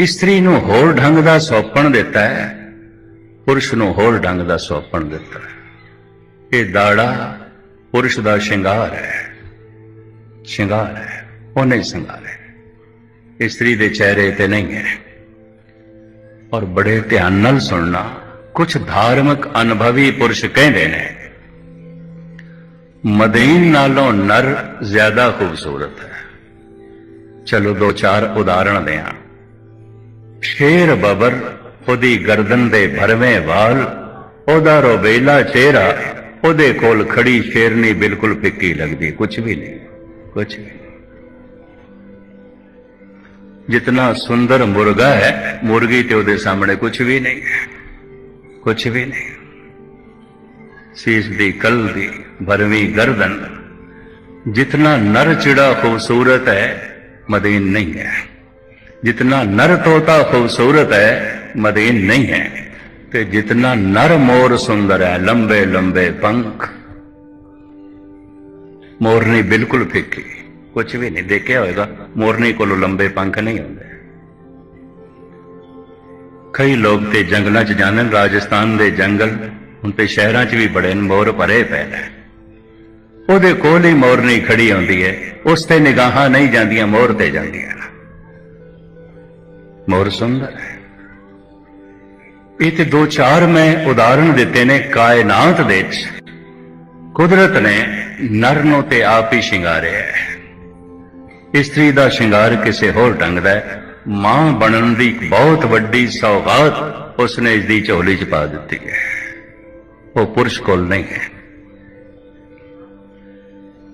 ਇਸਤਰੀ ਨੂੰ ਹੋਰ ਢੰਗ ਦਾ ਸੌਪਣ ਦਿੱਤਾ ਹੈ, ਪੁਰਸ਼ ਨੂੰ ਹੋਰ ਢੰਗ ਦਾ ਸੌਪਣ ਦਿੱਤਾ ਹੈ। ਇਹ ਦਾੜਾ ਪੁਰਸ਼ ਦਾ ਸ਼ਿੰਗਾਰ ਹੈ। ਸ਼ਿੰਗਾਰ ਹੈ, ਉਹ ਨਹੀਂ ਸ਼ਿੰਗਾਰ। ਹੈ ਇਸਤਰੀ ਦੇ ਚਿਹਰੇ ਤੇ ਨਹੀਂ ਹੈ। ਔਰ ਬੜੇ ਧਿਆਨ ਨਾਲ ਸੁਣਨਾ ਕੁਝ ਧਾਰਮਿਕ ਅਨੁਭਵੀ ਪੁਰਸ਼ ਕਹਿੰਦੇ ਨੇ ਮਦੀਨ ਨਾਲੋਂ ਨਰ ਜ਼ਿਆਦਾ ਖੂਬਸੂਰਤ ਹੈ। ਚਲੋ ਦੋ ਚਾਰ ਉਦਾਹਰਣ ਦਿਆਂ। ਸ਼ੇਰ ਬਬਰ, ਉਹਦੀ ਗਰਦਨ ਦੇ ਭਰਵੇਂ ਵਾਲ, ਉਹਦਾ ਰੋਬੇਲਾ ਚਿਹਰਾ, ਉਹਦੇ ਕੋਲ ਖੜੀ ਸ਼ੇਰਨੀ ਬਿਲਕੁਲ ਫਿੱਕੀ ਲੱਗਦੀ ਕੁਝ ਵੀ ਨਹੀਂ ਕੁਝ ਵੀ ਨਹੀਂ। ਜਿਤਨਾ ਸੁੰਦਰ ਮੁਰਗਾ ਹੈ, ਮੁਰਗੀ ਤੇ ਉਹਦੇ ਸਾਹਮਣੇ ਕੁਝ ਵੀ ਨਹੀਂ ਕੁਝ ਵੀ ਨਹੀਂ। ਸੀਸ ਦੀ ਕਲ ਦੀ ਭਰਵੀਂ ਗਰਦਨ, ਜਿਤਨਾ ਨਰ ਚਿੜਾ ਖੂਬਸੂਰਤ ਹੈ, ਮਦੀਨ ਨਹੀਂ ਹੈ। ਜਿਤਨਾ ਨਰ ਤੋਤਾ ਖੂਬਸੂਰਤ ਹੈ ਮਦੀਨ ਨਹੀਂ ਹੈ ਤੇ ਜਿਤਨਾ ਨਰ ਮੋਰ ਸੁੰਦਰ ਹੈ ਲੰਬੇ ਲੰਬੇ ਪੰਖ ਮੋਰਨੀ ਬਿਲਕੁਲ ਫਿੱਕੀ ਕੁਝ ਵੀ ਨਹੀਂ ਦੇਖਿਆ ਹੋਏਗਾ ਮੋਰਨੀ ਕੋਲੋਂ ਲੰਬੇ ਪੰਖ ਨਹੀਂ ਹੁੰਦੇ ਕਈ ਲੋਕ ਤੇ ਜੰਗਲਾਂ 'ਚ ਜਾਂਦੇ ਨੇ ਰਾਜਸਥਾਨ ਦੇ ਜੰਗਲ ਹੁਣ ਤੇ ਸ਼ਹਿਰਾਂ 'ਚ ਵੀ ਬੜੇ ਨੇ ਮੋਰ ਭਰੇ ਪਏ ਨੇ ਉਹਦੇ ਕੋਲ ਹੀ ਮੋਰਨੀ ਖੜੀ ਹੁੰਦੀ ਹੈ ਉਸ ਤੇ ਨਿਗਾਹਾਂ ਨਹੀਂ ਜਾਂਦੀਆਂ ਮੋਰ ਤੇ ਜਾਂਦੀਆਂ ਮੋਰ ਸੁੰਦਰ। ਹੈ ਇਹ ਤੇ ਦੋ ਚਾਰ ਮੈਂ ਉਦਾਹਰਣ ਦਿੱਤੇ ਨੇ ਕਾਇਨਾਤ ਦੇ ਵਿੱਚ। ਕੁਦਰਤ ਨੇ ਨਰ ਨੂੰ ਤੇ ਆਪ ਹੀ ਸ਼ਿੰਗਾਰਿਆ ਹੈ। ਇਸਤਰੀ ਦਾ ਸ਼ਿੰਗਾਰ ਕਿਸੇ ਹੋਰ ਢੰਗ ਦਾ ਹੈ। ਮਾਂ ਬਣਨ ਦੀ ਬਹੁਤ ਵੱਡੀ ਸੌਗਾਤ ਉਸਨੇ ਇਸ ਦੀ ਝੋਲੀ 'ਚ ਪਾ ਦਿੱਤੀ ਹੈ। ਉਹ ਪੁਰਸ਼ ਕੋਲ ਨਹੀਂ ਹੈ।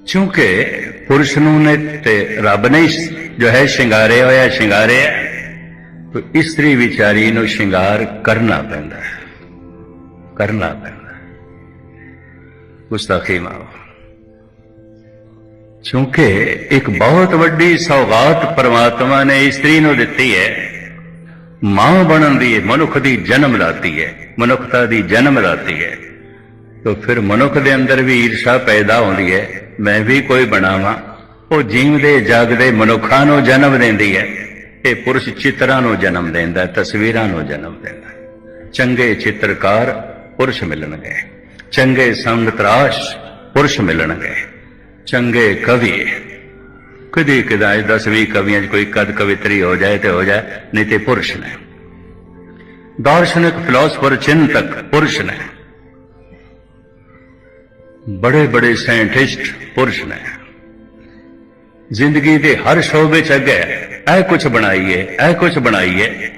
ਕਿਉਂਕਿ ਪੁਰਸ਼ ਨੂੰ ਨੇ ਤੇ ਰੱਬ ਨੇ ਜੋ ਹੈ ਸ਼ਿੰਗਾਰਿਆ ਹੋਇਆ, ਸ਼ਿੰਗਾਰਿਆ। ਤੋ ਇਸਤਰੀ ਵਿਚਾਰੀ ਨੂੰ ਸ਼ਿੰਗਾਰ ਕਰਨਾ ਪੈਂਦਾ ਹੈ। ਕਰਨਾ ਪੈਂਦਾ ਹੈ। ਗੁਸਤਾਖੀ ਮਾਫ ਕਿਉਂਕਿ ਇੱਕ ਬਹੁਤ ਵੱਡੀ ਸੌਗਾਤ ਪਰਮਾਤਮਾ ਨੇ ਇਸਤਰੀ ਨੂੰ ਦਿੱਤੀ ਹੈ। ਮਾਂ ਬਣਨ ਦੀ ਮਨੁੱਖ ਦੀ ਜਨਮ ਲਾਤੀ ਹੈ। ਮਨੁੱਖਤਾ ਦੀ ਜਨਮ ਲਾਤੀ ਹੈ। ਤੋ ਫਿਰ ਮਨੁੱਖ ਦੇ ਅੰਦਰ ਵੀ ਈਰਸ਼ਾ ਪੈਦਾ ਹੁੰਦੀ ਹੈ। ਮੈਂ ਵੀ ਕੋਈ ਬਣਾਵਾਂ। ਉਹ ਜੀਵਦੇ ਜਾਗਦੇ ਮਨੁੱਖਾਂ ਨੂੰ ਜਨਮ ਦਿੰਦੀ ਹੈ। ਇਹ ਪੁਰਸ਼ ਚਿੱਤਰਾਂ ਨੂੰ ਜਨਮ ਦਿੰਦਾ, ਤਸਵੀਰਾਂ ਨੂੰ ਜਨਮ ਦਿੰਦਾ। ਚੰਗੇ ਚਿੱਤਰਕਾਰ ਪੁਰਸ਼ ਮਿਲਣਗੇ। ਚੰਗੇ ਸੰਗਤਰਾਸ਼ ਪੁਰਸ਼ ਮਿਲਣਗੇ। ਚੰਗੇ ਕਵੀ, ਕਦੀ ਕਦਾਈ 10 ਕਵੀਆਂ 'ਚ ਕੋਈ ਕਦ ਕਵਿਤਰੀ ਹੋ ਜਾਏ ਤੇ ਹੋ ਜਾਏ, ਨਹੀਂ ਤੇ ਪੁਰਸ਼ ਨੇ। ਦਾਰਸ਼ਨਿਕ ਫਿਲਾਸਫਰ ਚਿੰਤਕ ਪੁਰਸ਼ ਨੇ। ਬੜੇ ਬੜੇ ਸਾਇੰਟਿਸਟ ਪੁਰਸ਼ ਨੇ। ਜ਼ਿੰਦਗੀ ਦੇ ਹਰ ਸ਼ੋਬੇ 'ਚ ਅੱਗੇ ਇਹ ਕੁਛ ਬਣਾਈਏ, ਇਹ ਕੁਛ ਬਣਾਈਏ।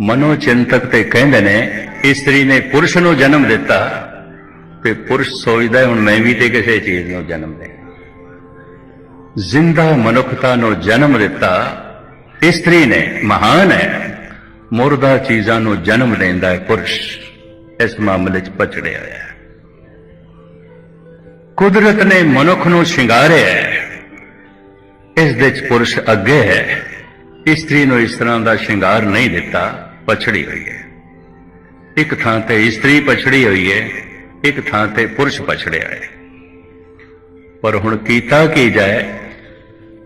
ਮਨੋ ਚਿੰਤਕ ਤੇ ਕਹਿੰਦੇ ਨੇ ਇਸਤਰੀ ਨੇ ਪੁਰਸ਼ ਨੂੰ ਜਨਮ ਦਿੱਤਾ, ਤੇ ਪੁਰਸ਼ ਸੋਚਦਾ ਹੁਣ ਮੈਂ ਵੀ ਤੇ ਕਿਸੇ ਚੀਜ਼ ਨੂੰ ਜਨਮ ਦੇ। ਜ਼ਿੰਦਾ ਮਨੁੱਖਤਾ ਨੂੰ ਜਨਮ ਦਿੱਤਾ ਇਸਤਰੀ ਨੇ, ਮਹਾਨ ਹੈ। ਮੁਰਦਾ ਚੀਜ਼ਾਂ ਨੂੰ ਜਨਮ ਲੈਂਦਾ ਹੈ ਪੁਰਸ਼, ਇਸ ਮਾਮਲੇ 'ਚ ਪਛੜਿਆ ਹੋਇਆ ਹੈ। ਕੁਦਰਤ ਨੇ ਮਨੁੱਖ ਨੂੰ ਸ਼ਿੰਗਾਰਿਆ ਹੈ। ਇਸ ਦੇ 'ਚ ਪੁਰਸ਼ ਅੱਗੇ ਹੈ। ਇਸਤਰੀ ਨੂੰ ਇਸ ਤਰ੍ਹਾਂ ਦਾ ਸ਼ਿੰਗਾਰ ਨਹੀਂ ਦਿੱਤਾ, ਪਛੜੀ ਹੋਈ ਹੈ। ਇੱਕ ਥਾਂ ਤੇ ਇਸਤਰੀ ਪਛੜੀ ਹੋਈ ਹੈ, ਇੱਕ ਥਾਂ ਤੇ ਪੁਰਸ਼ ਪਛੜਿਆ ਹੈ। ਪਰ ਹੁਣ ਕੀਤਾ ਕੀ ਜਾਏ?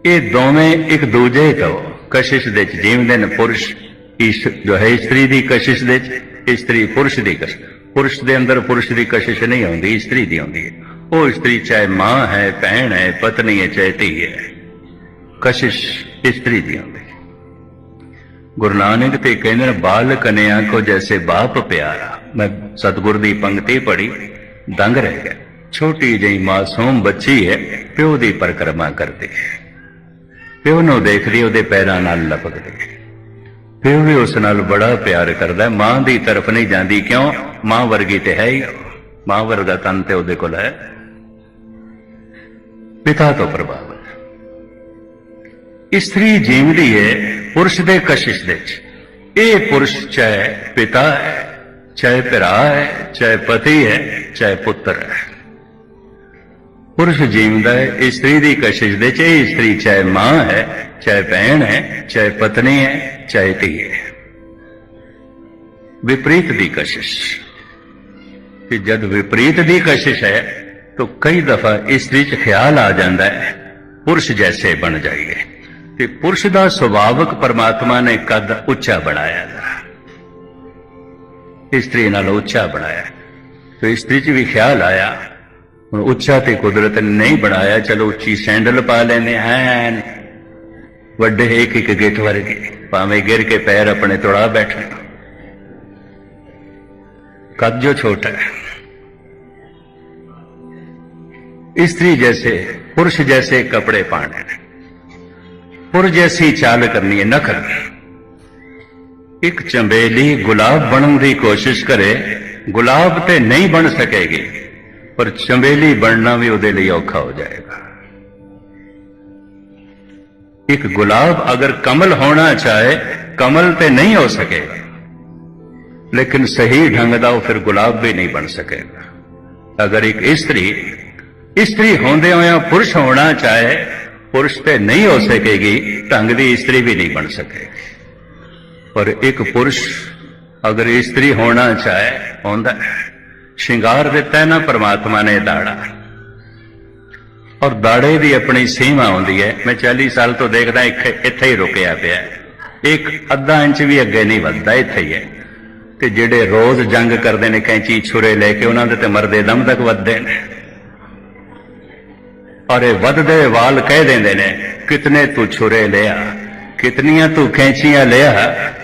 ਇਹ ਦੋਵੇਂ ਇੱਕ ਦੂਜੇ ਤੋਂ ਕਸ਼ਿਸ਼ ਦੇ ਚ ਜੀਵਦੇ ਨੇ। ਪੁਰਸ਼ ਇਸ ਜੋ ਹੈ, ਇਸਤਰੀ ਦੀ ਕਸ਼ਿਸ਼ ਦੇ ਚ ਇਸਤਰੀ ਪੁਰਸ਼ ਦੀ ਕਸ਼ਿਸ਼ ਪੁਰਸ਼ ਦੇ ਅੰਦਰ ਪੁਰਸ਼ ਦੀ ਕਸ਼ਿਸ਼ ਨਹੀਂ ਆਉਂਦੀ, ਇਸਤਰੀ ਦੀ ਆਉਂਦੀ ਹੈ। ਉਹ ਇਸਤਰੀ ਚਾਹੇ ਮਾਂ ਹੈ, ਭੈਣ ਹੈ, ਪਤਨੀ ਹੈ, ਚਾਹੇ ਧੀ ਹੈ। ਕਸ਼ਿਸ਼ ਇਸਤਰੀ ਦੀ ਆਉਂਦੀ ਗੁਰੂ ਨਾਨਕ ਤੇ ਕਹਿੰਦੇ ਨੇ ਬਾਲ ਕਨਿਆ ਕੋ ਜੈਸੇ ਬਾਪ ਪਿਆਰਾ। ਮੈਂ ਸਤਿਗੁਰ ਦੀ ਪੰਕਤੀ ਪੜ੍ਹੀ, ਦੰਗ ਰਹਿ ਗਿਆ। ਛੋਟੀ ਜਿਹੀ ਮਾਸੂਮ ਬੱਚੀ ਹੈ, ਪਿਓ ਦੀ ਪਰਕਰਮਾ ਕਰਦੀ ਹੈ। ਪਿਓ ਨੂੰ ਦੇਖਦੀ ਉਹਦੇ ਪੈਰਾਂ ਨਾਲ ਲਪਕਦੀ ਹੈ। ਪਿਓ ਵੀ ਉਸ ਨਾਲ ਬੜਾ ਪਿਆਰ ਕਰਦਾ ਮਾਂ ਦੀ ਤਰਫ ਨਹੀਂ ਜਾਂਦੀ, ਕਿਉਂ? ਮਾਂ ਵਰਗੀ ਤੇ ਹੈ ਹੀ। ਮਾਂ ਵਰਗਾ ਤਨ ਤੇ ਉਹਦੇ ਕੋਲ ਹੈ। ਪਿਤਾ ਤੋਂ ਪ੍ਰਭਾਵ ਇਸਤਰੀ ਜੀਵਦੀ ਹੈ ਪੁਰਸ਼ ਦੇ ਕਸ਼ਿਸ਼ ਦੇ ਚ। ਇਹ ਪੁਰਸ਼ ਚਾਹੇ ਪਿਤਾ ਹੈ, ਚਾਹੇ ਭਰਾ ਹੈ, ਚਾਹੇ ਪਤੀ ਹੈ, ਚਾਹੇ ਪੁੱਤਰ ਹੈ। ਪੁਰਸ਼ ਜੀਵਦਾ ਹੈ ਇਸਤਰੀ ਦੀ ਕਸ਼ਿਸ਼ ਦੇ ਚ ਇਹ ਇਸਤਰੀ ਚਾਹੇ ਮਾਂ ਹੈ, ਚਾਹੇ ਭੈਣ ਹੈ, ਚਾਹੇ ਪਤਨੀ ਹੈ, ਚਾਹੇ ਧੀ ਹੈ। ਵਿਪਰੀਤ ਦੀ ਕਸ਼ਿਸ਼। ਕਿ ਜਦ ਵਿਪਰੀਤ ਦੀ ਕਸ਼ਿਸ਼ ਹੈ, ਤਾਂ ਕਈ ਦਫਾ ਇਸਤਰੀ ਚ ਖਿਆਲ ਆ ਜਾਂਦਾ ਹੈ, ਪੁਰਸ਼ ਜੈਸੇ ਬਣ ਜਾਈਏ। ਤੇ ਪੁਰਸ਼ ਦਾ ਸੁਭਾਵਕ ਪਰਮਾਤਮਾ ਨੇ ਕੱਦ ਉੱਚਾ ਬਣਾਇਆ ਜ਼ਰਾ ਇਸਤਰੀ ਨਾਲ ਉੱਚਾ ਬਣਾਇਆ ਤੇ ਇਸਤਰੀ 'ਚ ਵੀ ਖਿਆਲ ਆਇਆ ਹੁਣ ਉੱਚਾ ਤੇ ਕੁਦਰਤ ਨੇ ਨਹੀਂ ਬਣਾਇਆ ਚਲੋ ਉੱਚੀ ਸੈਂਡਲ ਪਾ ਲੈਨੇ ਹਨ ਵੱਡੇ ਇੱਕ ਇੱਕ ਗੇਟ ਵਰਗੇ ਭਾਵੇਂ ਗਿਰ ਕੇ ਪੈਰ ਆਪਣੇ ਤੁੜਾ ਬੈਠੇ ਕੱਦ ਜੋ ਛੋਟਾ ਹੈ स्त्री जैसे पुरुष जैसे कपड़े पाने हैं पुरुष जैसी चाल करनी है नखर एक चंबेली गुलाब बनने की कोशिश करे गुलाब ते नहीं बन सकेगी पर चंबेली बनना भी ਉਹਦੇ ਲਈ ਔਖਾ ਹੋ ਜਾਏਗਾ ਇੱਕ ਗੁਲਾਬ ਅਗਰ ਕਮਲ ਹੋਣਾ ਚਾਹੇ ਕਮਲ ਤੇ ਨਹੀਂ ਹੋ ਸਕੇਗਾ लेकिन सही ढंग ਦਾ ਉਹ ਫਿਰ ਗੁਲਾਬ ਵੀ ਨਹੀਂ ਬਣ ਸਕੇਗਾ ਅਗਰ ਇੱਕ ਇਸਤਰੀ ਇਸਤਰੀ ਹੁੰਦੇ ਹੋਇਆ ਪੁਰਸ਼ ਹੋਣਾ ਚਾਹੇ ਪੁਰਸ਼ ਤੇ ਨਹੀਂ ਹੋ ਸਕੇਗੀ, ਢੰਗ ਦੀ ਇਸਤਰੀ ਵੀ ਨਹੀਂ ਬਣ ਸਕੇਗੀ। ਪਰ ਇੱਕ ਪੁਰਸ਼ ਅਗਰ ਇਸਤਰੀ ਹੋਣਾ ਚਾਹੇ, ਹੁੰਦਾ ਹੈ। ਸ਼ਿੰਗਾਰ ਦਿੱਤਾ ਹੈ ਨਾ ਪਰਮਾਤਮਾ ਨੇ ਦਾੜਾ। ਔਰ ਦਾੜੇ ਦੀ ਆਪਣੀ ਸੀਮਾ ਹੁੰਦੀ ਹੈ। ਮੈਂ 40 ਸਾਲ ਤੋਂ ਦੇਖਦਾ ਇੱਥੇ ਇੱਥੇ ਹੀ ਰੁਕਿਆ ਪਿਆ ਇੱਕ ਅੱਧਾ ਇੰਚ ਵੀ ਅੱਗੇ ਨਹੀਂ ਵੱਧਦਾ, ਇੱਥੇ ਹੀ ਹੈ। ਤੇ ਜਿਹੜੇ ਰੋਜ਼ ਜੰਗ ਕਰਦੇ ਨੇ, ਕੈਂਚੀ ਛੁਰੇ ਲੈ ਕੇ ਉਹਨਾਂ ਦੇ ਤੇ ਮਰਦੇ ਦਮ ਤੱਕ ਵੱਧਦੇ ਨੇ। ਔਰ ਇਹ ਵੱਧਦੇ ਵਾਲ ਕਹਿ ਦਿੰਦੇ ਨੇ ਕਿਤਨੇ ਤੂੰ ਛੁਰੇ ਲਿਆ ਕਿਤਨੀਆਂ ਤੂੰ ਕੈਂਚੀਆਂ ਲਿਆ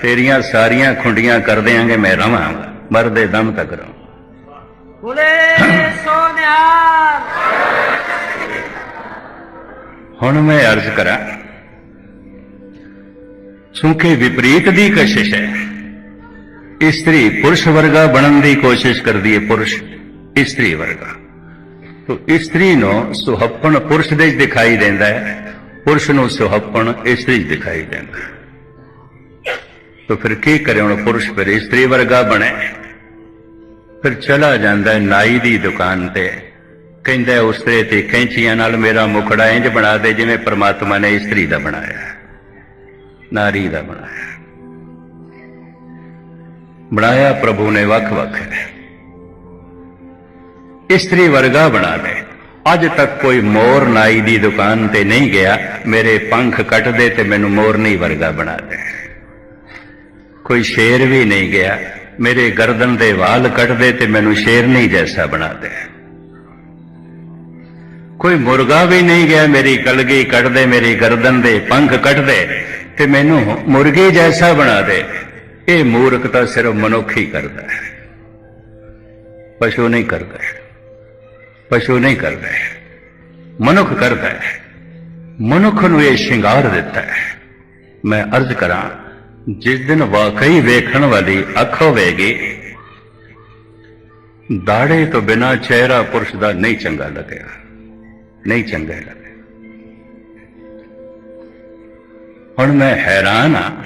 ਤੇਰੀਆਂ ਸਾਰੀਆਂ ਖੁੰਡੀਆਂ ਕਰ ਦਿਆਂਗੇ ਮੈਂ ਰਵਾਂ ਮਰਦੇ ਦਮ ਤੱਕ ਰਵਾਂ। ਬੋਲੇ ਸੋਨਿਆਰ। ਹੁਣ ਮੈਂ ਅਰਜ਼ ਕਰਾਂ ਕਿਉਂਕਿ ਵਿਪਰੀਤ ਦੀ ਕਸ਼ਿਸ਼ ਹੈ ਇਸਤਰੀ ਪੁਰਸ਼ ਵਰਗਾ ਬਣਨ ਦੀ ਕੋਸ਼ਿਸ਼ ਕਰਦੀ ਹੈ ਪੁਰਸ਼ ਇਸਤਰੀ ਵਰਗਾ। ਤੋ ਇਸਤਰੀ ਨੂੰ ਸੁਹੱਪਣ ਪੁਰਸ਼ ਦੇ ਦਿਖਾਈ ਦਿੰਦਾ ਹੈ। ਪੁਰਸ਼ ਨੂੰ ਸੁਹੱਪਣ ਇਸਤਰੀ 'ਚ ਦਿਖਾਈ ਦਿੰਦਾ ਹੈ। ਤੋ ਫਿਰ ਕੀ ਕਰੇ ਹੁਣ ਪੁਰਸ਼ ਫਿਰ ਇਸਤਰੀ ਵਰਗਾ ਬਣੇ? ਫਿਰ ਚਲਾ ਜਾਂਦਾ ਹੈ ਨਾਈ ਦੀ ਦੁਕਾਨ ਤੇ। ਕਹਿੰਦਾ ਉਸਤਰੇ ਤੇ ਕੈਂਚੀਆਂ ਨਾਲ ਮੇਰਾ ਮੁਖੜਾ ਇੰਜ ਬਣਾ ਦੇ ਜਿਵੇਂ ਪ੍ਰਮਾਤਮਾ ਨੇ ਇਸਤਰੀ ਦਾ ਬਣਾਇਆ ਨਾਰੀ ਦਾ ਬਣਾਇਆ ਬਣਾਇਆ ਪ੍ਰਭੂ ਨੇ ਵੱਖ-ਵੱਖ ਹੈ। ਇਸਤਰੀ ਵਰਗਾ ਬਣਾ ਦੇ। ਅੱਜ ਤੱਕ ਕੋਈ ਮੋਰ ਨਾਈ ਦੀ ਦੁਕਾਨ ਤੇ ਨਹੀਂ ਗਿਆ। ਮੇਰੇ ਪੰਖ ਕੱਟ ਦੇ ਤੇ ਮੈਨੂੰ ਮੋਰਨੀ ਵਰਗਾ ਬਣਾ ਦੇ। ਕੋਈ ਸ਼ੇਰ ਵੀ ਨਹੀਂ ਗਿਆ। ਮੇਰੇ ਗਰਦਨ ਦੇ ਵਾਲ ਕੱਟ ਦੇ ਤੇ ਮੈਨੂੰ ਸ਼ੇਰਨੀ ਜੈਸਾ ਬਣਾ ਦੇ। ਕੋਈ ਮੁਰਗਾ ਵੀ ਨਹੀਂ ਗਿਆ। ਮੇਰੀ ਕਲਗੀ ਕੱਟ ਦੇ, ਮੇਰੀ ਗਰਦਨ ਦੇ ਪੰਖ ਕੱਟ ਦੇ ਤੇ ਮੈਨੂੰ ਮੁਰਗੇ ਜੈਸਾ ਬਣਾ ਦੇ। ਇਹ ਮੂਰਖਤਾ ਸਿਰਫ ਮਨੁੱਖ ਹੀ ਕਰਦਾ ਹੈ। ਪਸ਼ੂ ਨਹੀਂ ਕਰਦਾ। ਪਸ਼ੂ ਨਹੀਂ ਕਰਦਾ। ਹੈ ਮਨੁੱਖ ਕਰਦਾ ਹੈ। ਮਨੁੱਖ ਨੂੰ ਇਹ ਸ਼ਿੰਗਾਰ ਦਿੱਤਾ ਹੈ। ਮੈਂ ਅਰਜ਼ ਕਰਾਂ, ਜਿਸ ਦਿਨ ਵਾਕਈ ਵੇਖਣ ਵਾਲੀ ਅੱਖ ਹੋਵੇਗੀ, ਦਾੜੇ ਤੋਂ ਬਿਨਾ ਚਿਹਰਾ ਪੁਰਸ਼ ਦਾ ਨਹੀਂ ਚੰਗਾ ਲੱਗੇਗਾ ਨਹੀਂ ਚੰਗਾ ਲੱਗੇਗਾ ਹੁਣ ਮੈਂ ਹੈਰਾਨ ਆ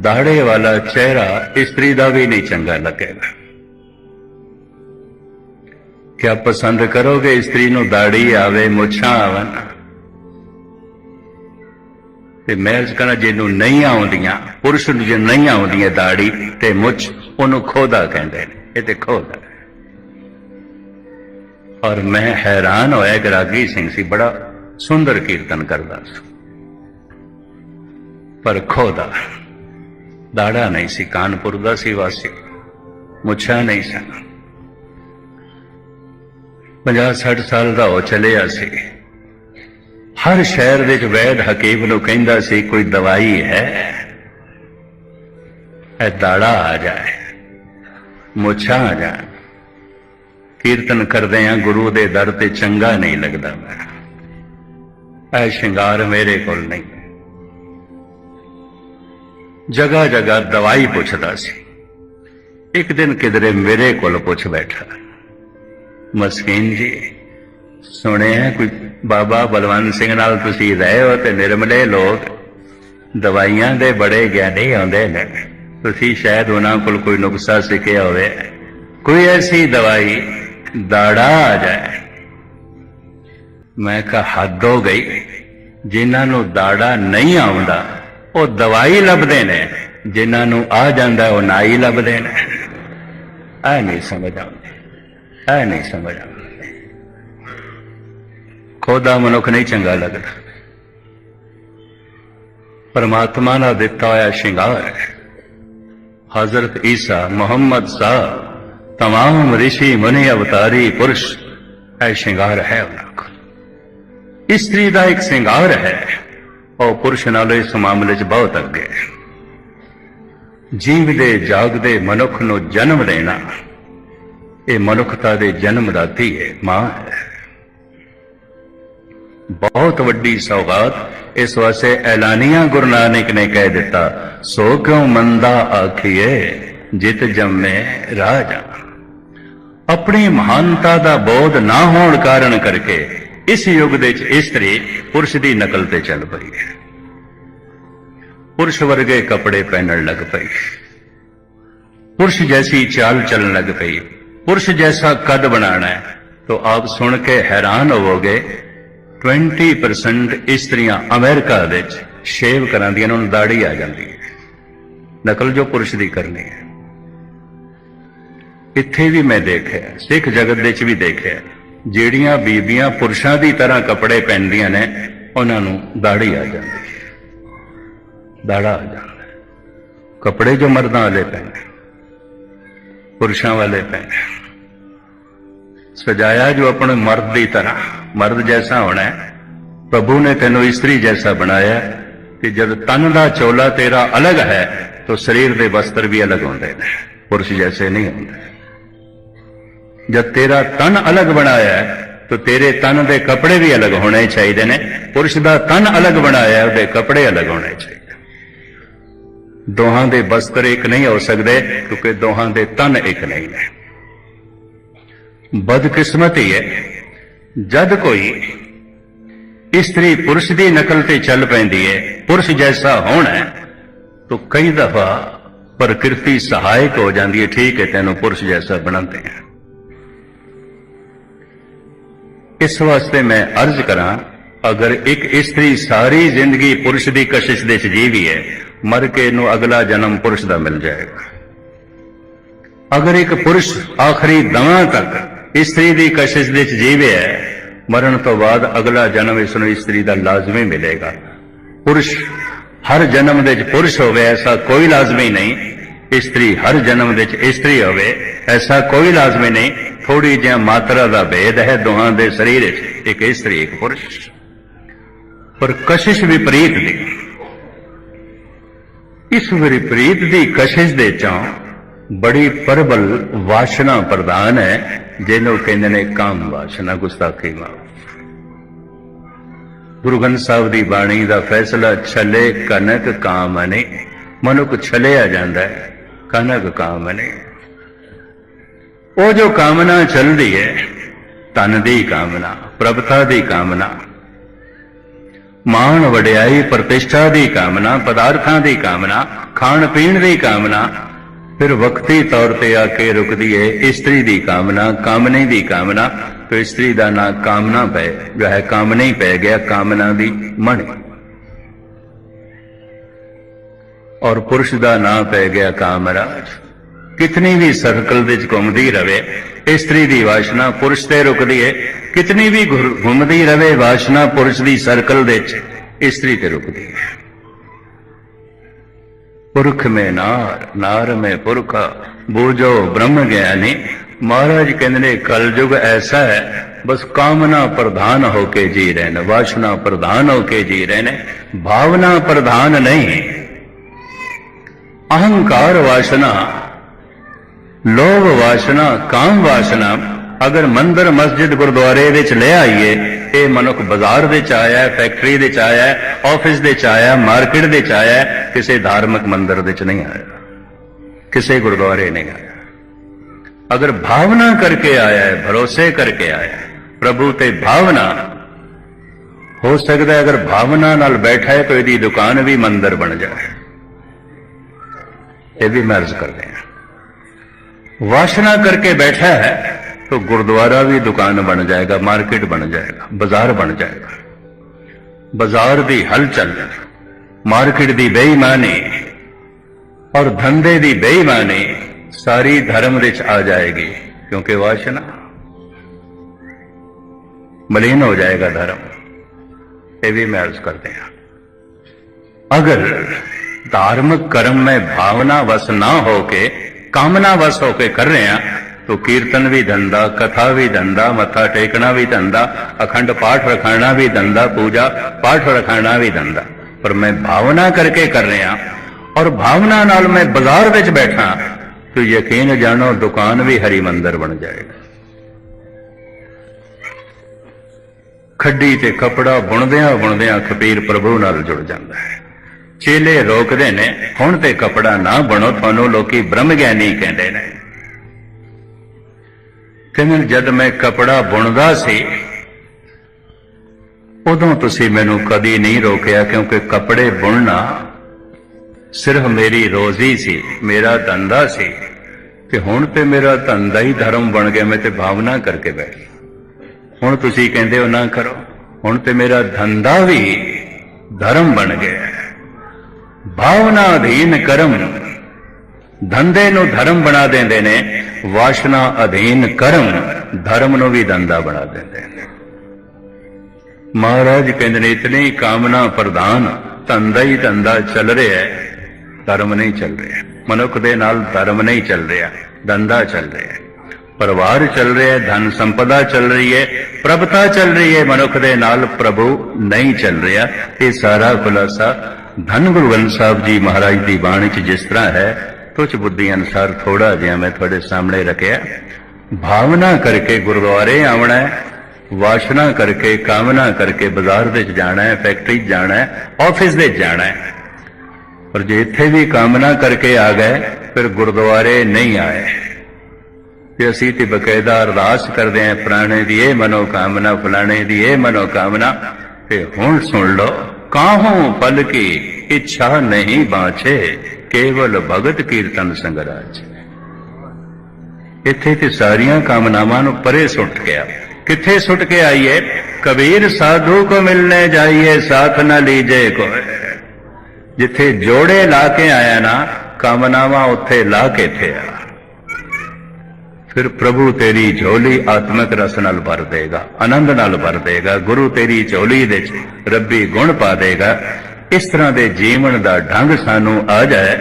ਦਾੜੇ ਵਾਲਾ ਚਿਹਰਾ ਇਸਤਰੀ ਦਾ ਵੀ ਨਹੀਂ ਚੰਗਾ ਲੱਗੇਗਾ ਕਿਆ ਪਸੰਦ ਕਰੋਗੇ, ਇਸਤਰੀ ਨੂੰ ਦਾੜੀ ਆਵੇ, ਮੁੱਛਾਂ ਆਵਨ ਤੇ ਮੈਂ ਇਸ ਕਹਣਾ ਜਿਹਨੂੰ ਨਹੀਂ ਆਉਂਦੀਆਂ, ਪੁਰਸ਼ ਨੂੰ ਜੇ ਨਹੀਂ ਆਉਂਦੀਆਂ ਦਾੜੀ ਤੇ ਮੁੱਛ, ਉਹਨੂੰ ਖੋਦਾ ਕਹਿੰਦੇ ਨੇ। ਇਹ ਤੇ ਖੋਦਾ। ਔਰ ਮੈਂ ਹੈਰਾਨ ਹੋਇਆ ਕਿ ਰਾਗੀ ਸਿੰਘ ਸੀ, ਬੜਾ ਸੁੰਦਰ ਕੀਰਤਨ ਕਰਦਾ ਸੀ। ਪਰ ਖੋਦਾ। ਦਾੜਾ ਨਹੀਂ ਸੀ, ਕਾਨਪੁਰ ਦਾ ਸੀ ਵਾਸੀ। ਮੁੱਛਾਂ ਨਹੀਂ ਸਨ। 50 60 ਸਾਲ ਦਾ ਹੋ ਚੱਲਿਆ ਸੀ। ਹਰ ਸ਼ਹਿਰ ਵਿੱਚ ਵੈਦ ਹਕੀਮ ਨੂੰ ਕਹਿੰਦਾ ਸੀ, ਕੋਈ ਦਵਾਈ ਹੈ? ਇਹ ਦਾੜਾ ਆ ਜਾਏ, ਮੁੱਛਾਂ ਆ ਜਾਣ। ਕੀਰਤਨ ਕਰਦੇ ਆ, ਗੁਰੂ ਦੇ ਦਰ ਤੇ ਚੰਗਾ ਨਹੀਂ ਲੱਗਦਾ ਮੈਂ। ਇਹ ਸ਼ਿੰਗਾਰ ਮੇਰੇ ਕੋਲ ਨਹੀਂ। ਜਗਾ ਜਗਾ ਦਵਾਈ ਪੁੱਛਦਾ ਸੀ। ਇੱਕ ਦਿਨ ਕਿਧਰੇ ਮੇਰੇ ਕੋਲ ਪੁੱਛ ਬੈਠਾ। ਮਸਕੀਨ ਜੀ, ਸੁਣਿਆ ਕੋਈ ਬਾਬਾ ਬਲਵੰਤ ਸਿੰਘ ਨਾਲ ਤੁਸੀਂ ਰਹੇ ਹੋ ਤੇ ਨਿਰਮਲੇ ਲੋਕ ਦਵਾਈਆਂ ਦੇ ਬੜੇ ਗਿਆਨੀ ਆਉਂਦੇ ਨੇ। ਤੁਸੀਂ ਸ਼ਾਇਦ ਉਹਨਾਂ ਕੋਲ ਕੋਈ ਨੁਕਸਾ ਸਿੱਖਿਆ ਹੋਵੇ। ਕੋਈ ਐਸੀ ਦਵਾਈ, ਦਾੜਾ ਆ ਜਾਏ। ਮੈਂ ਕਿਹਾ, ਹੱਦ ਹੋ ਗਈ। ਜਿਨ੍ਹਾਂ ਨੂੰ ਦਾੜਾ ਨਹੀਂ ਆਉਂਦਾ, ਉਹ ਦਵਾਈ ਲੱਭਦੇ ਨੇ। ਜਿਨ੍ਹਾਂ ਨੂੰ ਆ ਜਾਂਦਾ, ਉਹ ਨਾਈ ਲੱਭਦੇ ਨੇ। ਆ ਨਹੀਂ ਸਮਝ ਆਉਂਦਾ। ਆ ਨਹੀਂ ਸਮਝ ਆਉਂਦਾ ਖੋਦਾ ਮਨੁੱਖ ਨਹੀਂ ਚੰਗਾ ਲੱਗਦਾ ਪਰਮਾਤਮਾ ਦਾ ਦਿੱਤਾ ਹੋਇਆ ਸ਼ਿੰਗਾਰ ਹੈ ਹਜ਼ਰਤ ਈਸਾ ਮੁਹੰਮਦ ਸਾਹਿਬ तमाम ऋषि मुनि अवतारी पुरुष है श्रृंगार है ਉਹਨਾਂ ਕੋਲ ਇਸਤਰੀ ਦਾ ਇੱਕ ਸ਼ਿੰਗਾਰ ਹੈ ਉਹ ਪੁਰਸ਼ ਨਾਲੋਂ ਇਸ ਮਾਮਲੇ 'ਚ ਬਹੁਤ ਅੱਗੇ ਹੈ ਜੀਵਦੇ ਜਾਗਦੇ ਮਨੁੱਖ ਨੂੰ ਜਨਮ ਦੇਣਾ ਇਹ ਮਨੁੱਖਤਾ ਦੇ ਜਨਮ ਦਾਤੀ ਹੈ, ਮਾਂ ਹੈ। ਬਹੁਤ ਵੱਡੀ ਸੌਗਾਤ ਇਸ ਵਾਸਤੇ ਐਲਾਨੀਆਂ ਗੁਰੂ ਨਾਨਕ ਨੇ ਕਹਿ ਦਿੱਤਾ, ਸੋ ਕਿਉ ਮੰਦਾ ਆਖੀਏ ਜਿਤ ਜੰਮੇ ਰਾਜਾ। ਆਪਣੀ ਮਹਾਨਤਾ ਦਾ ਬੋਧ ਨਾ ਹੋਣ ਕਾਰਨ ਕਰਕੇ ਇਸ ਯੁੱਗ ਦੇ ਵਿੱਚ ਇਸਤਰੀ ਪੁਰਸ਼ ਦੀ ਨਕਲ ਤੇ ਚੱਲ ਪਈ ਹੈ। ਪੁਰਸ਼ ਵਰਗੇ ਕੱਪੜੇ ਪਹਿਨਣ ਲੱਗ ਪਈ ਪੁਰਸ਼ ਜੈਸੀ ਚਾਲ ਚੱਲਣ ਲੱਗ ਪਈ। ਪੁਰਸ਼ ਜੈਸਾ ਕੱਦ ਬਣਾਣਾ ਹੈ तो आप ਸੁਣ ਕੇ ਹੈਰਾਨ ਹੋਵੋਗੇ 20% ਇਸਤਰੀਆਂ ਅਮਰੀਕਾ ਦੇ ਵਿੱਚ ਸ਼ੇਵ ਕਰਾਂਦੀਆਂ ਨੇ ਉਹਨਾਂ ਨੂੰ ਦਾੜੀ ਆ ਜਾਂਦੀ ਹੈ ਨਕਲ ਜੋ ਪੁਰਸ਼ ਦੀ ਕਰਨੀ ਹੈ ਇੱਥੇ ਵੀ ਮੈਂ ਦੇਖਿਆ ਸਿੱਖ ਜਗਤ ਦੇ ਵਿੱਚ ਵੀ ਦੇਖਿਆ ਜਿਹੜੀਆਂ ਬੀਬੀਆਂ ਪੁਰਸ਼ਾਂ ਦੀ ਤਰ੍ਹਾਂ ਕੱਪੜੇ ਪਹਿਨਦੀਆਂ ਨੇ ਉਹਨਾਂ ਨੂੰ ਦਾੜੀ ਆ ਜਾਂਦੀ ਹੈ ਦਾੜਾ ਆ ਜਾਂਦਾ ਹੈ ਕੱਪੜੇ ਜੋ ਮਰਦਾਂ ਵਾਲੇ ਪਹਿਨੇ ਪੁਰਸ਼ਾਂ ਵਾਲੇ ਪਹਿਨੇ ਸਜਾਇਆ ਜੋ ਆਪਣੇ ਮਰਦ ਦੀ ਤਰ੍ਹਾਂ, ਮਰਦ ਜੈਸਾ ਹੋਣਾ ਹੈ। ਪ੍ਰਭੂ ਨੇ ਤੈਨੂੰ ਇਸਤਰੀ ਜੈਸਾ ਬਣਾਇਆ ਹੈ ਕਿ ਜਦ ਤਨ ਦਾ ਚੋਲਾ ਤੇਰਾ ਅਲੱਗ ਹੈ, ਤਾਂ ਸਰੀਰ ਦੇ ਵਸਤਰ ਵੀ ਅਲੱਗ ਹੁੰਦੇ ਨੇ। ਪੁਰਸ਼ ਜੈਸੇ ਨਹੀਂ ਹੁੰਦੇ। ਜਦ ਤੇਰਾ ਤਨ ਅਲੱਗ ਬਣਾਇਆ ਹੈ, ਤਾਂ ਤੇਰੇ ਤਨ ਦੇ ਕੱਪੜੇ ਵੀ ਅਲੱਗ ਹੋਣੇ ਚਾਹੀਦੇ ਨੇ। ਪੁਰਸ਼ ਦਾ ਤਨ ਅਲੱਗ ਬਣਾਇਆ ਉਹਦੇ ਕੱਪੜੇ ਅਲੱਗ ਹੋਣੇ ਚਾਹੀਦੇ ਦੋਹਾਂ ਦੇ ਬਸਤਰ ਇੱਕ ਨਹੀਂ ਹੋ ਸਕਦੇ, ਕਿਉਂਕਿ ਦੋਹਾਂ ਦੇ ਤਨ ਇੱਕ ਨਹੀਂ। ਨੇ ਬਦਕਿਸਮਤੀ ਹੈ ਜਦ ਕੋਈ ਇਸਤਰੀ ਪੁਰਸ਼ ਦੀ ਨਕਲ ਤੇ ਚੱਲ ਪੈਂਦੀ ਹੈ, ਪੁਰਸ਼ ਜੈਸਾ ਹੋਣਾ ਤਾਂ ਕਈ ਦਫਾ ਪ੍ਰਕਿਰਤੀ ਸਹਾਇਕ ਹੋ ਜਾਂਦੀ ਹੈ, ਠੀਕ ਹੈ, ਤੈਨੂੰ ਪੁਰਸ਼ ਜੈਸਾ ਬਣਾਉਂਦੇ ਹੈ ਇਸ ਵਾਸਤੇ ਮੈਂ ਅਰਜ਼ ਕਰਾਂ, ਅਗਰ ਇੱਕ ਇਸਤਰੀ ਸਾਰੀ ਜ਼ਿੰਦਗੀ ਪੁਰਸ਼ ਦੀ ਕਸ਼ਿਸ਼ ਦੇ ਚ ਜੀਵੀ ਹੈ ਮਰ ਕੇ ਇਹਨੂੰ ਅਗਲਾ ਜਨਮ ਪੁਰਸ਼ ਦਾ ਮਿਲ ਜਾਏਗਾ। ਅਗਰ ਇੱਕ ਪੁਰਸ਼ ਆਖਰੀ ਦਵਾਂ ਤੱਕ ਇਸਤਰੀ ਦੀ ਕਸ਼ਿਸ਼ ਵਿੱਚ ਚ ਜੀਵੇ ਹੈ, ਮਰਨ ਤੋਂ ਬਾਅਦ ਅਗਲਾ ਜਨਮ ਇਸ ਨੂੰ ਇਸਤਰੀ ਦਾ ਲਾਜ਼ਮੀ ਮਿਲੇਗਾ। ਪੁਰਸ਼ ਹਰ ਜਨਮ ਵਿੱਚ ਪੁਰਸ਼ ਹੋਵੇ, ਐਸਾ ਕੋਈ ਲਾਜ਼ਮੀ ਨਹੀਂ। ਇਸਤਰੀ ਹਰ ਜਨਮ ਵਿੱਚ ਇਸਤਰੀ ਹੋਵੇ, ਐਸਾ ਕੋਈ ਲਾਜ਼ਮੀ ਨਹੀਂ। ਥੋੜੀ ਜਿਹੀ ਮਾਤਰਾ ਦਾ ਭੇਦ ਹੈ ਦੋਹਾਂ ਦੇ ਸਰੀਰ ਵਿੱਚ, ਇੱਕ ਇਸਤਰੀ ਇੱਕ ਪੁਰਸ਼। ਪਰ ਕਸ਼ਿਸ਼ ਵਿਪਰੀਤ ਦੀ ਇਸ ਵਿਪਰੀਤ ਦੀ ਕਸ਼ਿਸ਼ ਦੇ ਚੋਂ ਬੜੀ ਪ੍ਰਬਲ ਵਾਸ਼ਨਾ ਪ੍ਰਦਾਨ ਹੈ, ਜਿਹਨੂੰ ਕਹਿੰਦੇ ਨੇ ਕਾਮ ਵਾਸ਼ਨਾ, ਗੁਸਤਾਖੀ ਮਾਂ ਗੁਰੂ ਗ੍ਰੰਥ ਸਾਹਿਬ ਦੀ ਬਾਣੀ ਦਾ ਫੈਸਲਾ, ਛਲੇ ਕਨਕ ਕਾਮਨੇ, ਮਨੁੱਖ ਛਲਿਆ ਜਾਂਦਾ ਹੈ, ਕਨਕ ਕਾਮਨੇ। ਉਹ ਜੋ ਕਾਮਨਾ ਚੱਲਦੀ ਹੈ ਤਨ ਦੀ ਕਾਮਨਾ, ਪ੍ਰਭਤਾ ਦੀ ਕਾਮਨਾ ਮਾਣ ਵਡਿਆਈ ਪ੍ਰਤਿਸ਼ਠਾ ਦੀ ਕਾਮਨਾ, ਪਦਾਰਥਾਂ ਦੀ ਕਾਮਨਾ ਖਾਣ ਪੀਣ ਦੀ ਕਾਮਨਾ। ਫਿਰ ਵਕਤੀ ਤੌਰ ਤੇ ਆ ਕੇ ਰੁਕਦੀ ਹੈ ਇਸਤਰੀ ਦੀ ਕਾਮਨਾ, ਕਾਮਨੇ ਦੀ ਕਾਮਨਾ। तो ਇਸਤਰੀ ਦਾ ਨਾਂ ਕਾਮਨਾ ਪੈ, ਜੋ ਹੈ ਕਾਮਨਾ ਹੀ ਪੈ ਗਿਆ, ਕਾਮਨਾ ਦੀ ਮਣ। ਔਰ ਪੁਰਸ਼ ਦਾ ਨਾਂ ਪੈ ਗਿਆ ਕਾਮਰਾਜ। ਕਿਤਨੀ ਵੀ ਸਰਕਲ ਵਿੱਚ ਘੁੰਮਦੀ ਰਵੇ ਇਸਤਰੀ ਦੀ ਵਾਸ਼ਨਾ ਪੁਰਸ਼ ਤੇ ਰੁਕਦੀ ਹੈ ਕਿਤਨੀ ਵੀ ਘੁੰਮਦੀ ਰਵੇ ਵਾਸ਼ਨਾ ਪੁਰਸ਼ ਦੀ ਸਰਕਲ ਦੇ ਵਿੱਚ ਇਸਤਰੀ ਤੇ ਰੁਕਦੀ ਹੈ ਪੁਰਖ ਮੇ ਨਾਰ ਨਾਰ ਮੈਂ ਪੁਰਖਾ, ਬੂਝੋ ਬ੍ਰਹਮ ਗਿਆਨੀ। ਮਹਾਰਾਜ ਕਹਿੰਦੇ ਨੇ, ਕਲਯੁਗ ਐਸਾ ਹੈ, ਬਸ ਕਾਮਨਾ ਪ੍ਰਧਾਨ ਹੋ ਕੇ ਜੀ ਰਹੇ ਨੇ, ਵਾਸ਼ਨਾ ਪ੍ਰਧਾਨ ਹੋ ਕੇ ਜੀ ਰਹੇ ਨੇ, ਭਾਵਨਾ ਪ੍ਰਧਾਨ ਨਹੀਂ। ਅਹੰਕਾਰ ਵਾਸ਼ਨਾ ਲੋਭ ਵਾਸ਼ਨਾ, ਕਾਮ ਵਾਸ਼ਨਾ, ਅਗਰ ਮੰਦਰ, ਮਸਜਿਦ, ਗੁਰਦੁਆਰੇ ਵਿੱਚ ਲੈ ਆਈਏ, ਇਹ ਮਨੁੱਖ ਬਾਜ਼ਾਰ ਵਿੱਚ ਆਇਆ, ਫੈਕਟਰੀ ਦੇ ਵਿੱਚ ਆਇਆ, ਆਫਿਸ ਦੇ ਵਿੱਚ ਆਇਆ, ਮਾਰਕੀਟ ਦੇ ਵਿੱਚ ਆਇਆ, ਕਿਸੇ ਧਾਰਮਿਕ ਮੰਦਰ ਵਿੱਚ ਨਹੀਂ ਆਇਆ, ਕਿਸੇ ਗੁਰਦੁਆਰੇ ਨਹੀਂ ਆਇਆ। ਅਗਰ ਭਾਵਨਾ ਕਰਕੇ ਆਇਆ ਹੈ, ਭਰੋਸੇ ਕਰਕੇ ਆਇਆ ਪ੍ਰਭੂ ਤੇ ਭਾਵਨਾ, ਹੋ ਸਕਦਾ ਅਗਰ ਭਾਵਨਾ ਨਾਲ ਬੈਠਾ ਹੈ, ਤਾਂ ਇਹਦੀ ਦੁਕਾਨ ਵੀ ਮੰਦਰ ਬਣ ਜਾਏ। ਇਹ ਵੀ ਮਰਜ਼ ਕਰਦੇ ਹਾਂ। वासना करके बैठा है तो गुरुद्वारा भी दुकान बन जाएगा, मार्केट बन जाएगा, बाज़ार बन जाएगा। बाज़ार दी हलचल, मार्केट दी बेईमानी, और धंधे दी बेईमानी, सारी धर्म रिच आ जाएगी, क्योंकि वासना मलिन हो जाएगा धर्म। ये भी मैं अर्ज़ करते हैं। अगर धार्मिक कर्म में भावना वश ना होके ਕਾਮਨਾ ਵਸ ਹੋ ਕੇ ਕਰ ਰਹੇ ਆ ਤੋ ਕੀਰਤਨ ਵੀ ਧੰਦਾ ਕਥਾ ਵੀ ਧੰਦਾ ਮੱਥਾ ਟੇਕਣਾ ਵੀ ਧੰਦਾ ਅਖੰਡ ਪਾਠ ਰਖਾਣਾ ਵੀ ਧੰਦਾ ਪੂਜਾ ਪਾਠ ਰਖਾਣਾ ਵੀ ਧੰਦਾ ਪਰ ਮੈਂ ਭਾਵਨਾ ਕਰਕੇ ਕਰ ਰਿਹਾ ਔਰ ਭਾਵਨਾ ਨਾਲ ਮੈਂ ਬਾਜ਼ਾਰ ਵਿੱਚ ਬੈਠਾ ਤੋ ਯਕੀਨ ਜਾਣੋ ਦੁਕਾਨ ਵੀ ਹਰੀ ਮੰਦਰ ਬਣ ਜਾਏਗਾ ਖੱਡੀ ਤੇ ਕਪੜਾ ਬੁਣਦਿਆਂ ਬੁਣਦਿਆਂ ਖਪੀਰ ਪ੍ਰਭੂ ਨਾਲ ਜੁੜ ਜਾਂਦਾ ਹੈ ਚੇਲੇ ਰੋਕਦੇ ਨੇ, ਹੁਣ ਤੇ ਕਪੜਾ ਨਾ ਬਣੋ, ਤੁਹਾਨੂੰ ਲੋਕੀ ਬ੍ਰਹਮ ਗਿਆਨੀ ਕਹਿੰਦੇ ਨੇ। ਕਹਿੰਦੇ ਜਦ ਮੈਂ ਕਪੜਾ ਬੁਣਦਾ ਸੀ, ਉਦੋਂ ਤੁਸੀਂ ਮੈਨੂੰ ਕਦੀ ਨਹੀਂ ਰੋਕਿਆ, ਕਿਉਂਕਿ ਕਪੜੇ ਬੁਣਨਾ ਸਿਰਫ ਮੇਰੀ ਰੋਜ਼ੀ ਸੀ, ਮੇਰਾ ਧੰਦਾ ਸੀ, ਤੇ ਹੁਣ ਤੇ ਮੇਰਾ ਧੰਦਾ ਹੀ ਧਰਮ ਬਣ ਗਿਆ, ਮੈਂ ਤੇ ਭਾਵਨਾ ਕਰਕੇ ਬੈਠ। ਹੁਣ ਤੁਸੀਂ ਕਹਿੰਦੇ ਹੋ ਨਾ ਕਰੋ, ਹੁਣ ਤੇ ਮੇਰਾ ਧੰਦਾ ਵੀ ਧਰਮ ਬਣ ਗਿਆ। ਭਾਵਨਾ ਅਧੀਨ ਕਰਮ। ਧੰਦੇ ਨੂੰ ਧਰਮ ਬਣਾ ਦਿੰਦੇ ਨੇ, ਵਾਸ਼ਨਾ ਅਧੀਨ ਕਰਮ ਧਰਮ ਨੂੰ ਵੀ ਦੰਦਾ ਬਣਾ ਦਿੰਦੇ ਨੇ। ਮਹਾਰਾਜ ਕਹਿੰਦੇ ਨੇ, ਇਤਨੀ ਕਾਮਨਾ ਪ੍ਰਧਾਨ, ਧੰਦਾ ਹੀ ਧੰਦਾ ਚੱਲ ਰਿਹਾ ਹੈ, ਧਰਮ ਨਹੀਂ ਚੱਲ ਰਿਹਾ। ਮਨੁੱਖ ਦੇ ਨਾਲ ਧਰਮ ਨਹੀਂ ਚੱਲ ਰਿਹਾ ਦੰਦਾ ਚੱਲ ਰਿਹਾ ਪਰਿਵਾਰ ਚੱਲ ਰਿਹਾ ਹੈ, ਧਨ ਸੰਪਦਾ ਚੱਲ ਰਹੀ ਹੈ, ਪ੍ਰਭਤਾ ਚੱਲ ਰਹੀ ਹੈ, ਮਨੁੱਖ ਦੇ ਨਾਲ ਪ੍ਰਭੂ ਨਹੀਂ ਚੱਲ ਰਿਹਾ। ਇਹ ਸਾਰਾ ਖੁਲਾਸਾ ਧੰਨ ਗੁਰੂ ਗ੍ਰੰਥ ਸਾਹਿਬ ਜੀ ਮਹਾਰਾਜ ਦੀ ਬਾਣੀ ਚ ਜਿਸ ਤਰ੍ਹਾਂ ਹੈ, ਤੁਚ ਬੁੱਧੀ ਅਨਸਾਰ ਥੋੜਾ ਜਿਹਾ ਮੈਂ ਤੁਹਾਡੇ ਸਾਹਮਣੇ ਰੱਖਿਆ। ਭਾਵਨਾ ਕਰਕੇ ਗੁਰਦੁਆਰੇ ਆਉਣਾ ਹੈ, ਵਾਸ਼ਨਾ ਕਰਕੇ, ਕਾਮਨਾ ਕਰਕੇ ਬਾਜ਼ਾਰ ਵਿੱਚ ਜਾਣਾ ਹੈ, ਫੈਕਟਰੀ ਜਾਣਾ ਹੈ, ਆਫਿਸ ਦੇ ਜਾਣਾ ਹੈ। ਪਰ ਜੇ ਇੱਥੇ ਵੀ ਕਾਮਨਾ ਕਰਕੇ ਆ ਗਏ, ਫਿਰ ਗੁਰਦੁਆਰੇ ਨਹੀਂ ਆਏ। ਤੇ ਅਸੀਂ ਤੇ ਬਕਾਇਦਾ ਅਰਦਾਸ ਕਰਦੇ ਆਂ ਪ੍ਰਾਣੇ ਦੀ ਇਹ ਮਨੋ ਕਾਮਨਾ ਫਲਾਣੇ ਦੀ ਇਹ ਮਨੋ ਕਾਮਨਾ ਤੇ ਹੁਣ ਸੁਣ ਲਓ। ਕਾਹੋਂ ਪਲ ਕੀ ਇੱਛਾ ਨਹੀਂ ਬਾਛੇ, ਕੇਵਲ ਭਗਤ ਕੀਰਤਨ ਸੰਗਰਾਜ। ਇੱਥੇ ਤੇ ਸਾਰੀਆਂ ਕਾਮਨਾਵਾਂ ਨੂੰ ਪਰੇ ਸੁੱਟ ਗਿਆ। ਕਿੱਥੇ ਸੁੱਟ ਕੇ ਆਈਏ? ਕਬੀਰ ਸਾਧੂ ਕੋ ਮਿਲਨੇ ਜਾਈਏ, ਸਾਥ ਨਾ ਲੀਜੇ ਕੋ। ਜਿੱਥੇ ਜੋੜੇ ਲਾ ਕੇ ਆਇਆ ਨਾ, ਕਾਮਨਾਵਾਂ ਉੱਥੇ ਲਾ ਕੇ ਥੇ ਫਿਰ ਪ੍ਰਭੂ ਤੇਰੀ ਝੋਲੀ ਆਤਮਿਕ ਰਸ ਨਾਲ ਭਰ ਦੇਗਾ, ਆਨੰਦ ਨਾਲ ਭਰ ਦੇਗਾ, ਗੁਰੂ ਤੇਰੀ ਝੋਲੀ ਦੇ ਰੱਬੀ ਗੁਣ ਪਾ ਦੇਗਾ। ਇਸ ਤਰ੍ਹਾਂ ਦੇ ਜੀਵਨ ਦਾ ਢੰਗ ਸਾਨੂੰ ਆ ਜਾਏ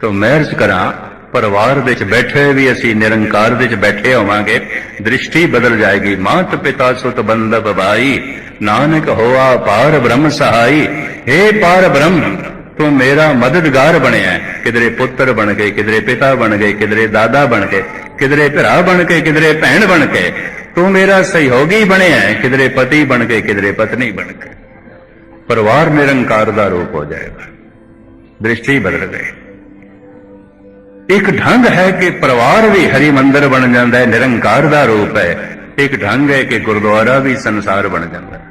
ਤਾਂ ਮਹਿਰਜ ਕਰਾਂ, ਪਰਿਵਾਰ ਵਿੱਚ ਬੈਠੇ ਵੀ ਅਸੀਂ ਨਿਰੰਕਾਰ ਵਿੱਚ ਬੈਠੇ ਹੋਵਾਂਗੇ, ਦ੍ਰਿਸ਼ਟੀ ਬਦਲ ਜਾਏਗੀ, ਮਾਤ ਪਿਤਾ ਸੁਤ ਬੰਦਬ ਭਾਈ, ਨਾਨਕ ਹੋਆ ਪਾਰ ਬ੍ਰਹਮ ਸਹਾਈ हे ਪਾਰ ਬ੍ਰਹਮ, ਤੂੰ ਮੇਰਾ ਮਦਦਗਾਰ ਬਣਿਆ ਕਿਧਰੇ ਪੁੱਤਰ ਬਣ ਗਏ, ਕਿਧਰੇ ਪਿਤਾ ਬਣ ਗਏ, ਕਿਧਰੇ ਦਾਦਾ ਬਣ ਗਏ, ਕਿਧਰੇ ਭਰਾ ਬਣ ਕੇ ਕਿਧਰੇ ਭੈਣ ਬਣ ਕੇ ਤੂੰ ਮੇਰਾ ਸਹਿਯੋਗੀ ਬਣਿਆ ਕਿਧਰੇ ਪਤੀ ਬਣ ਕੇ ਕਿਧਰੇ ਪਤਨੀ ਬਣ ਕੇ ਪਰਿਵਾਰ ਨਿਰੰਕਾਰ ਦਾ ਰੂਪ ਹੋ ਜਾਏਗਾ। ਦ੍ਰਿਸ਼ਟੀ ਬਦਲ ਗਈ ਇੱਕ ਢੰਗ ਹੈ ਕਿ ਪਰਿਵਾਰ ਵੀ ਹਰੀ ਮੰਦਰ ਬਣ ਜਾਂਦਾ ਹੈ, ਨਿਰੰਕਾਰ ਦਾ ਰੂਪ ਹੈ। ਇੱਕ ਢੰਗ ਹੈ ਕਿ ਗੁਰਦੁਆਰਾ ਵੀ ਸੰਸਾਰ ਬਣ ਜਾਂਦਾ ਹੈ।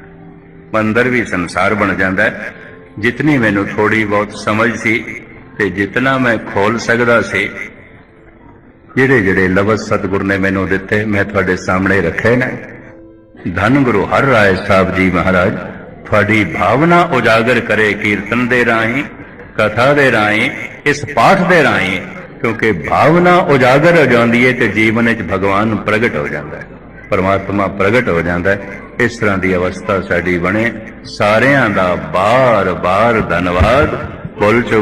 ਮੰਦਰ ਵੀ ਸੰਸਾਰ ਬਣ ਜਾਂਦਾ ਹੈ। ਜਿਤਨੀ ਮੈਨੂੰ ਥੋੜੀ ਬਹੁਤ ਸਮਝ ਸੀ ਤੇ ਜਿਤਨਾ ਮੈਂ ਖੋਲ ਸਕਦਾ ਸੀ ਜਿਹੜੇ ਜਿਹੜੇ ਲਫ਼ਜ਼ ਸਤਿਗੁਰ ਨੇ ਮੈਨੂੰ ਦਿੱਤੇ, ਮੈਂ ਤੁਹਾਡੇ ਸਾਹਮਣੇ ਰੱਖੇ ਨੇ। ਧੰਨ ਗੁਰੂ ਹਰ ਰਾਏ ਸਾਹਿਬ ਜੀ ਮਹਾਰਾਜ, ਤੁਹਾਡੀ ਭਾਵਨਾ ਉਜਾਗਰ ਕਰੇ ਕੀਰਤਨ ਦੇ ਰਾਹੀਂ, ਕਥਾ ਦੇ ਰਾਹੀਂ, ਇਸ ਪਾਠ ਦੇ ਰਾਹੀਂ, ਕਿਉਂਕਿ ਭਾਵਨਾ ਉਜਾਗਰ ਹੋ ਜਾਂਦੀ ਹੈ ਤੇ ਜੀਵਨ ਵਿੱਚ ਭਗਵਾਨ ਪ੍ਰਗਟ ਹੋ ਜਾਂਦਾ ਹੈ। ਪਰਮਾਤਮਾ ਪ੍ਰਗਟ ਹੋ ਜਾਂਦਾ ਹੈ। ਇਸ ਤਰ੍ਹਾਂ ਦੀ ਅਵਸਥਾ ਸਾਡੀ ਬਣੇ। ਸਾਰਿਆਂ ਦਾ ਬਾਰ-ਬਾਰ ਧੰਨਵਾਦ। ਭੁੱਲ ਚੁੱਕ